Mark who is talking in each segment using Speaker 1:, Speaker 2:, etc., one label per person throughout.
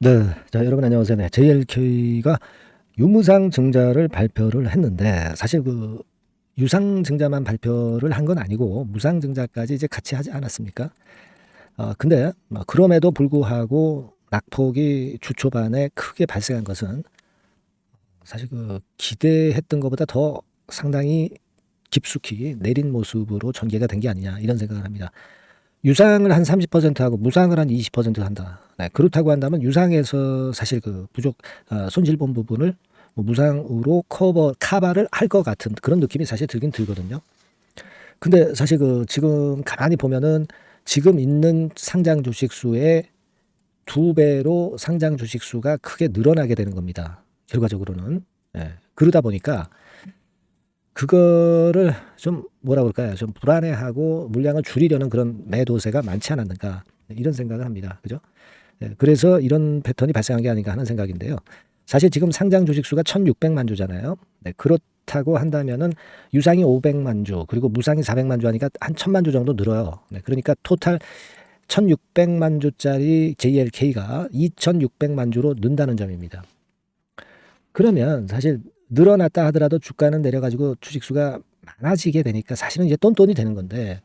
Speaker 1: 네. 자, 여러분 안녕하세요. 네. JLK가 유무상 증자를 발표를 했는데 사실 그 유상 증자만 발표를 한 건 아니고 무상 증자까지 이제 같이 하지 않았습니까? 어, 근데 뭐 그럼에도 불구하고 낙폭이 주 초반에 크게 발생한 것은 사실 그 기대했던 것보다 더 상당히 깊숙이 내린 모습으로 전개가 된 게 아니냐 이런 생각을 합니다. 유상을 한 30% 하고 무상을 한 20% 한다. 네, 그렇다고 한다면 유상에서 사실 그 부족 어, 손실 본 부분을 뭐 무상으로 커버 카바를 할 것 같은 그런 느낌이 사실 들긴 들거든요. 근데 사실 그 지금 가만히 보면은 지금 있는 상장 주식 수의 두 배로 상장 주식 수가 크게 늘어나게 되는 겁니다. 결과적으로는. 예. 그러다 보니까 그거를 좀 뭐라 그럴까요? 좀 불안해하고 물량을 줄이려는 그런 매도세가 많지 않았는가 이런 생각을 합니다. 그죠? 예, 그래서 이런 패턴이 발생한 게 아닌가 하는 생각인데요. 사실 지금 상장 주식 수가 1,600만 주잖아요. 네, 그렇다고 한다면은 유상이 500만 주 그리고 무상이 400만 주 하니까 한 1,000만 주 정도 늘어요. 네, 그러니까 토탈 1,600만 주짜리 JLK가 2,600만 주로 는다는 점입니다. 그러면 사실 늘어났다 하더라도 주가는 내려가지고 주식 수가 많아지게 되니까 사실은 이제 똔똔이 되는 건데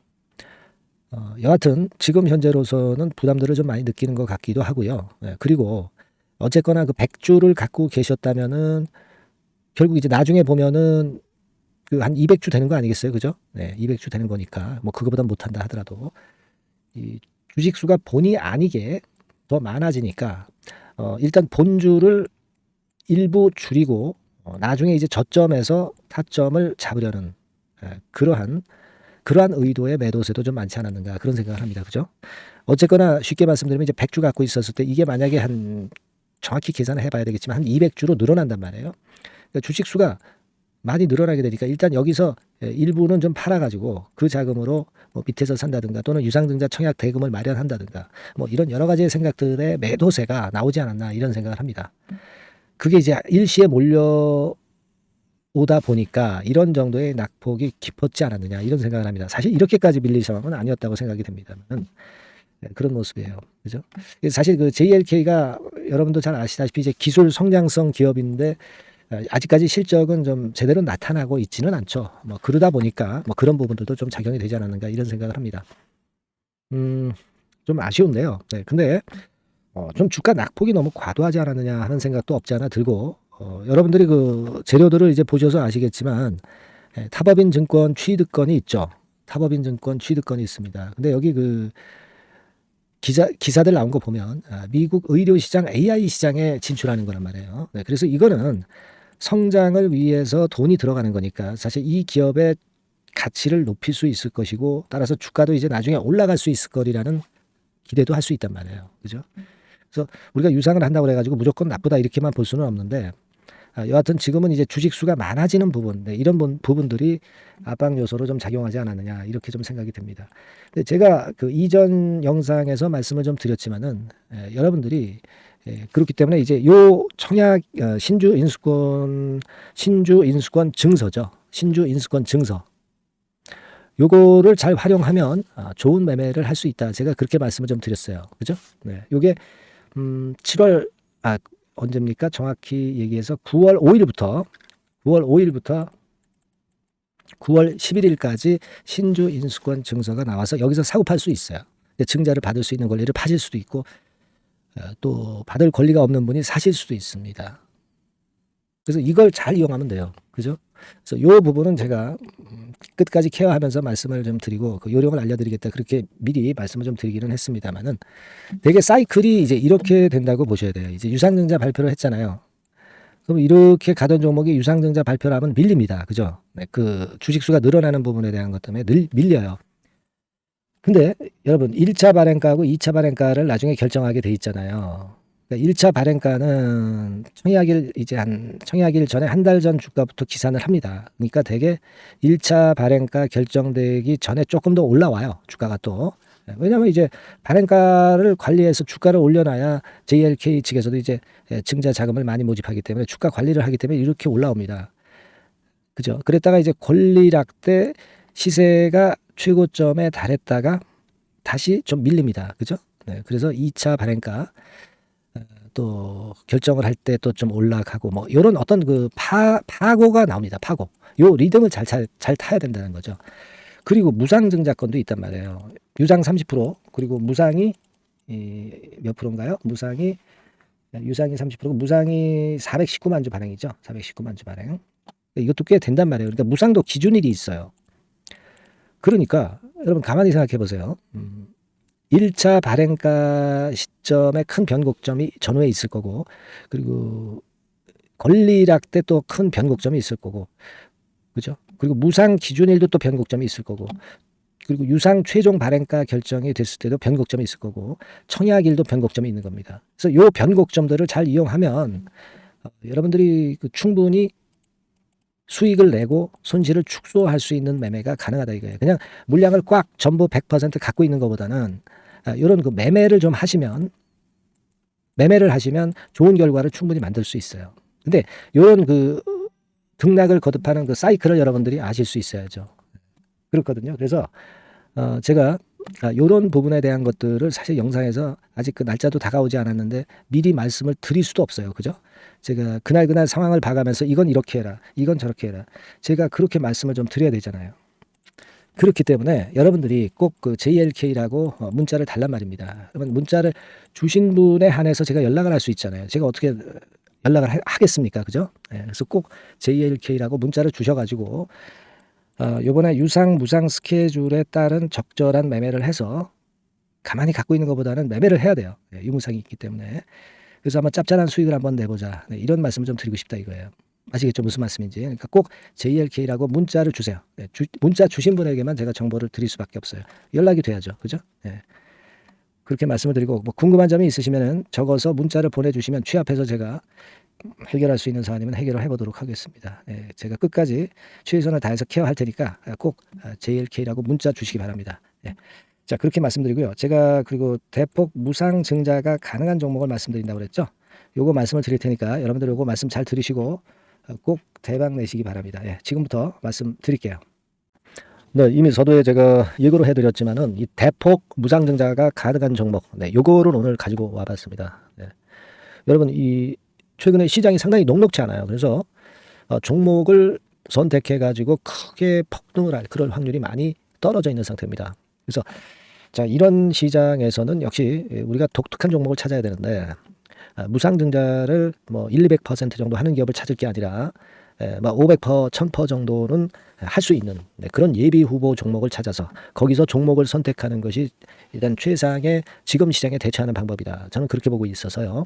Speaker 1: 어, 여하튼 지금 현재로서는 부담들을 좀 많이 느끼는 것 같기도 하고요. 예, 그리고 어쨌거나 그 100주를 갖고 계셨다면은 결국 이제 나중에 보면은 그 한 200주 되는 거 아니겠어요? 그죠? 네, 200주 되는 거니까 뭐 그거보다 못 한다 하더라도 이 주식 수가 본의 아니게 더 많아지니까 어, 일단 본주를 일부 줄이고 어, 나중에 이제 저점에서 타점을 잡으려는 예, 그러한 그러한 의도의 매도세도 좀 많지 않았는가 그런 생각을 합니다. 그죠? 어쨌거나 쉽게 말씀드리면 이제 100주 갖고 있었을 때 이게 만약에 한 정확히 계산을 해봐야 되겠지만 한 200주로 늘어난단 말이에요. 그러니까 주식 수가 많이 늘어나게 되니까 일단 여기서 예, 일부는 좀 팔아가지고 그 자금으로 뭐 밑에서 산다든가 또는 유상증자 청약 대금을 마련한다든가 뭐 이런 여러 가지의 생각들의 매도세가 나오지 않았나 이런 생각을 합니다. 그게 이제 일시에 몰려 오다 보니까 이런 정도의 낙폭이 깊었지 않았느냐 이런 생각을 합니다. 사실 이렇게까지 밀릴 상황은 아니었다고 생각이 됩니다만 그런 모습이에요. 그죠? 사실 그 JLK가 여러분도 잘 아시다시피 이제 기술 성장성 기업인데 어, 아직까지 실적은 좀 제대로 나타나고 있지는 않죠. 뭐 그러다 보니까 뭐 그런 부분들도 좀 작용이 되지 않았는가 이런 생각을 합니다. 음, 좀 아쉬운데요. 네, 근데 어, 좀 주가 낙폭이 너무 과도하지 않았느냐 하는 생각도 없지 않아 들고 어, 여러분들이 그 재료들을 이제 보셔서 아시겠지만 예, 타법인 증권 취득권이 있죠. 타법인 증권 취득권이 있습니다. 근데 여기 그 기자 기사들 나온 거 보면 아, 미국 의료 시장 AI 시장에 진출하는 거란 말이에요. 네, 그래서 이거는 성장을 위해서 돈이 들어가는 거니까 사실 이 기업의 가치를 높일 수 있을 것이고 따라서 주가도 이제 나중에 올라갈 수 있을 거리라는 기대도 할 수 있단 말이에요. 그죠? 그래서 우리가 유상을 한다고 그래가지고 무조건 나쁘다 이렇게만 볼 수는 없는데 아, 여하튼 지금은 이제 주식 수가 많아지는 부분, 네, 이런 부, 부분들이 압박 요소로 좀 작용하지 않았느냐 이렇게 좀 생각이 듭니다. 근데 제가 그 이전 영상에서 말씀을 좀 드렸지만은 에, 여러분들이 예, 그렇기 때문에 이제 요 청약 어, 신주 인수권 신주 인수권 증서죠. 신주 인수권 증서. 요거를 잘 활용하면 아, 좋은 매매를 할 수 있다. 제가 그렇게 말씀을 좀 드렸어요. 그죠? 네. 요게 음, 7월 아 언제입니까? 정확히 얘기해서 9월 5일부터 9월 5일부터 9월 11일까지 신주 인수권 증서가 나와서 여기서 사고 팔 수 있어요. 증자를 받을 수 있는 권리를 파실 수도 있고 어, 또 받을 권리가 없는 분이 사실 수도 있습니다. 그래서 이걸 잘 이용하면 돼요. 그죠? 그래서 요 부분은 제가 음, 끝까지 케어하면서 말씀을 좀 드리고 그 요령을 알려드리겠다 그렇게 미리 말씀을 좀 드리기는 했습니다만은 되게 사이클이 이제 이렇게 된다고 보셔야 돼요. 이제 유상증자 발표를 했잖아요. 그럼 이렇게 가던 종목이 유상증자 발표를 하면 밀립니다. 그죠? 네, 그 주식수가 늘어나는 부분에 대한 것 때문에 늘 밀려요. 근데 여러분 1차 발행가하고 2차 발행가를 나중에 결정하게 돼 있잖아요. 그러니까 1차 발행가는 청약일 이제 한 청약일 전에 한 달 전 주가부터 기산을 합니다. 그러니까 대개 1차 발행가 결정되기 전에 조금 더 올라와요. 주가가 또. 왜냐하면 이제 발행가를 관리해서 주가를 올려놔야 JLK 측에서도 이제 증자 자금을 많이 모집하기 때문에 주가 관리를 하기 때문에 이렇게 올라옵니다. 그죠? 그랬다가 이제 권리락 때 시세가 최고점에 달했다가 다시 좀 밀립니다. 그죠? 네, 그래서 2차 발행가 또 결정을 할 때 또 좀 올라가고 뭐 이런 어떤 그 파, 파고가 나옵니다. 파고. 요 리듬을 잘, 잘, 잘 타야 된다는 거죠. 그리고 무상증자권도 있단 말이에요. 유상 30% 그리고 무상이 이, 몇 프로인가요? 무상이 유상이 30%고 무상이 419만 주 발행이죠. 419만 주 발행. 이것도 꽤 된단 말이에요. 그러니까 무상도 기준일이 있어요. 그러니까 여러분 가만히 생각해 보세요. 음, 1차 발행가 시점에 큰 변곡점이 전후에 있을 거고 그리고 권리락 때 또 큰 변곡점이 있을 거고 그죠? 그리고 무상 기준일도 또 변곡점이 있을 거고 그리고 유상 최종 발행가 결정이 됐을 때도 변곡점이 있을 거고 청약일도 변곡점이 있는 겁니다. 그래서 요 변곡점들을 잘 이용하면 어, 여러분들이 그 충분히 수익을 내고 손실을 축소할 수 있는 매매가 가능하다 이거예요. 그냥 물량을 꽉 전부 100% 갖고 있는 것보다는 이런 그 매매를 좀 하시면 매매를 하시면 좋은 결과를 충분히 만들 수 있어요. 근데 이런 그 등락을 거듭하는 그 사이클을 여러분들이 아실 수 있어야죠. 그렇거든요. 그래서 어 제가 이런 부분에 대한 것들을 사실 영상에서 아직 그 날짜도 다가오지 않았는데 미리 말씀을 드릴 수도 없어요. 그죠? 제가 그날 그날 상황을 봐가면서 이건 이렇게 해라, 이건 저렇게 해라. 제가 그렇게 말씀을 좀 드려야 되잖아요. 그렇기 때문에 여러분들이 꼭 그 JLK라고 어, 문자를 달란 말입니다. 그러면 문자를 주신 분에 한해서 제가 연락을 할 수 있잖아요. 제가 어떻게 연락을 하, 겠습니까 그죠? 네, 그래서 꼭 JLK라고 문자를 주셔가지고 어, 요번에 유상 무상 스케줄에 따른 적절한 매매를 해서 가만히 갖고 있는 것보다는 매매를 해야 돼요. 네, 유무상이 있기 때문에. 그래서 한번 짭짤한 수익을 한번 내보자. 네, 이런 말씀을 좀 드리고 싶다 이거예요. 아시겠죠? 무슨 말씀인지. 그러니까 꼭 JLK라고 문자를 주세요. 네, 주, 문자 주신 분에게만 제가 정보를 드릴 수밖에 없어요. 연락이 돼야죠. 그죠? 네. 그렇게 말씀을 드리고 뭐 궁금한 점이 있으시면은 적어서 문자를 보내주시면 취합해서 제가 해결할 수 있는 사안이면 해결을 해보도록 하겠습니다. 네, 제가 끝까지 최선을 다해서 케어할 테니까 꼭 JLK라고 문자 주시기 바랍니다. 네. 자 그렇게 말씀드리고요. 제가 그리고 대폭 무상 증자가 가능한 종목을 말씀드린다고 그랬죠. 요거 말씀을 드릴 테니까 여러분들 요거 말씀 잘 들으시고 꼭 대박 내시기 바랍니다. 예, 지금부터 말씀드릴게요. 네, 이미 서두에 제가 예고를 해드렸지만은 이 대폭 무상증자가 가능한 종목, 네, 요거를 오늘 가지고 와봤습니다. 네. 여러분 이 최근에 시장이 상당히 녹록지 않아요. 그래서 어, 종목을 선택해 가지고 크게 폭등을 할 그럴 확률이 많이 떨어져 있는 상태입니다. 그래서 자 이런 시장에서는 역시 우리가 독특한 종목을 찾아야 되는데 아, 무상증자를 뭐 1, 200% 정도 하는 기업을 찾을 게 아니라 뭐 500%, 1000% 정도는 할 수 있는 네, 그런 예비 후보 종목을 찾아서 거기서 종목을 선택하는 것이 일단 최상의 지금 시장에 대처하는 방법이다. 저는 그렇게 보고 있어서요.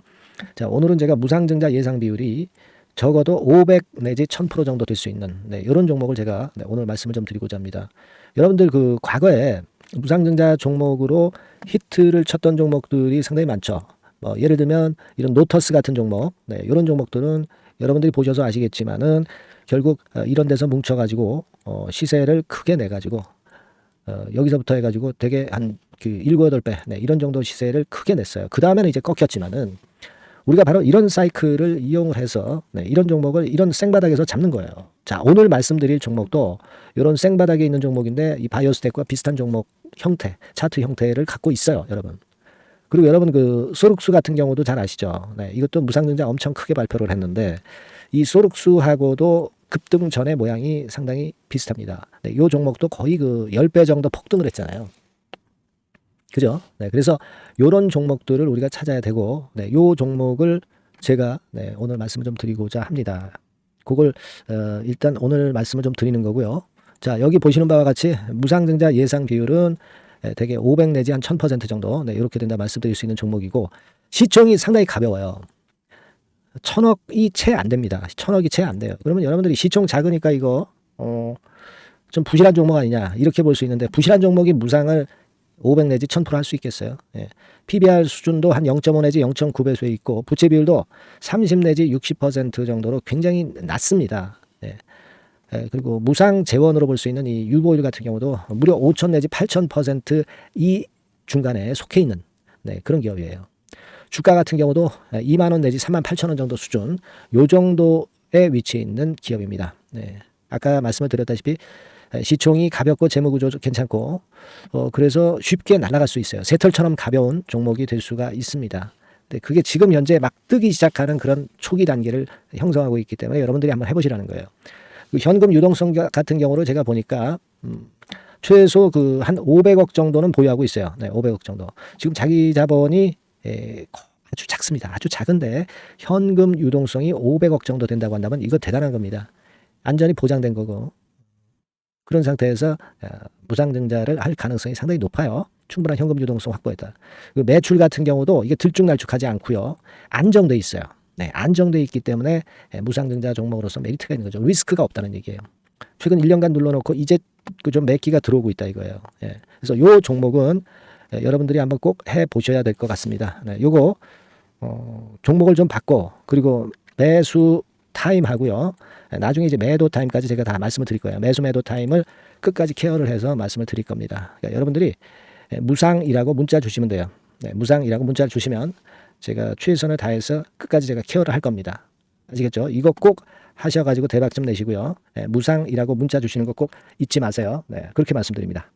Speaker 1: 자, 오늘은 제가 무상증자 예상 비율이 적어도 500 내지 1000% 정도 될 수 있는 네, 이런 종목을 제가 네, 오늘 말씀을 좀 드리고자 합니다. 여러분들 그 과거에 무상증자 종목으로 히트를 쳤던 종목들이 상당히 많죠. 뭐 예를 들면 이런 노터스 같은 종목, 네, 이런 종목들은 여러분들이 보셔서 아시겠지만은 결국 어, 이런 데서 뭉쳐가지고 어, 시세를 크게 내가지고 어, 여기서부터 해가지고 되게 한 그 일곱 여덟 배 네, 이런 정도 시세를 크게 냈어요. 그 다음에는 이제 꺾였지만은 우리가 바로 이런 사이클을 이용을 해서 네, 이런 종목을 이런 생바닥에서 잡는 거예요. 자 오늘 말씀드릴 종목도 이런 생바닥에 있는 종목인데 이 바이오스텍과 비슷한 종목 형태 차트 형태를 갖고 있어요, 여러분. 그리고 여러분 그 소룩수 같은 경우도 잘 아시죠? 네, 이것도 무상증자 엄청 크게 발표를 했는데 이 소룩수하고도 급등 전의 모양이 상당히 비슷합니다. 네, 이 종목도 거의 그 10배 정도 폭등을 했잖아요. 그죠? 네, 그래서 요런 종목들을 우리가 찾아야 되고, 네, 요 종목을 제가 네, 오늘 말씀을 좀 드리고자 합니다. 그걸 어, 일단 오늘 말씀을 좀 드리는 거고요. 자, 여기 보시는 바와 같이 무상증자 예상 비율은 예, 대개 500 내지 한 1000% 정도 네, 이렇게 된다 말씀드릴 수 있는 종목이고 시총이 상당히 가벼워요. 천억이 채 안 됩니다. 천억이 채 안 돼요. 그러면 여러분들이 시총 작으니까 이거 어, 좀 부실한 종목 아니냐 이렇게 볼 수 있는데 부실한 종목이 무상을 500 내지 1000%할 수 있겠어요. 예. PBR 수준도 한 0.5 내지 0.9배수에 있고 부채 비율도 30 내지 60% 정도로 굉장히 낮습니다. 예. 예, 그리고 무상 재원으로 볼 수 있는 이 유보율 같은 경우도 무려 5천 내지 8천 퍼센트 이 중간에 속해 있는 네, 그런 기업이에요. 주가 같은 경우도 2만 원 내지 3만 8천 원 정도 수준 요 정도에 위치해 있는 기업입니다. 네. 아까 말씀을 드렸다시피 시총이 가볍고 재무 구조 괜찮고 어, 그래서 쉽게 날아갈 수 있어요. 새털처럼 가벼운 종목이 될 수가 있습니다. 근데 그게 지금 현재 막 뜨기 시작하는 그런 초기 단계를 형성하고 있기 때문에 여러분들이 한번 해보시라는 거예요. 그 현금 유동성 같은 경우로 제가 보니까 음, 최소 그 한 500억 정도는 보유하고 있어요. 네, 500억 정도. 지금 자기 자본이 에, 아주 작습니다. 아주 작은데 현금 유동성이 500억 정도 된다고 한다면 이거 대단한 겁니다. 안전이 보장된 거고 그런 상태에서 어, 무상증자를 할 가능성이 상당히 높아요. 충분한 현금 유동성 확보했다. 그 매출 같은 경우도 이게 들쭉날쭉하지 않고요. 안정돼 있어요. 네, 안정돼 있기 때문에 예, 무상증자 종목으로서 메리트가 있는 거죠. 리스크가 없다는 얘기예요. 최근 1년간 눌러놓고 이제 그좀 매기가 들어오고 있다 이거예요. 예. 그래서 요 종목은 예, 여러분들이 한번 꼭 해 보셔야 될 것 같습니다. 네, 요거 어, 종목을 좀 바꿔 그리고 매수 타임 하고요. 예, 나중에 이제 매도 타임까지 제가 다 말씀을 드릴 거예요. 매수 매도 타임을 끝까지 케어를 해서 말씀을 드릴 겁니다. 그러니까 여러분들이 예, 무상이라고 문자 주시면 돼요. 네, 무상이라고 문자를 주시면 제가 최선을 다해서 끝까지 제가 케어를 할 겁니다. 아시겠죠? 이거 꼭 하셔가지고 대박 좀 내시고요. 예, 무상이라고 문자 주시는 거 꼭 잊지 마세요. 네, 그렇게 말씀드립니다.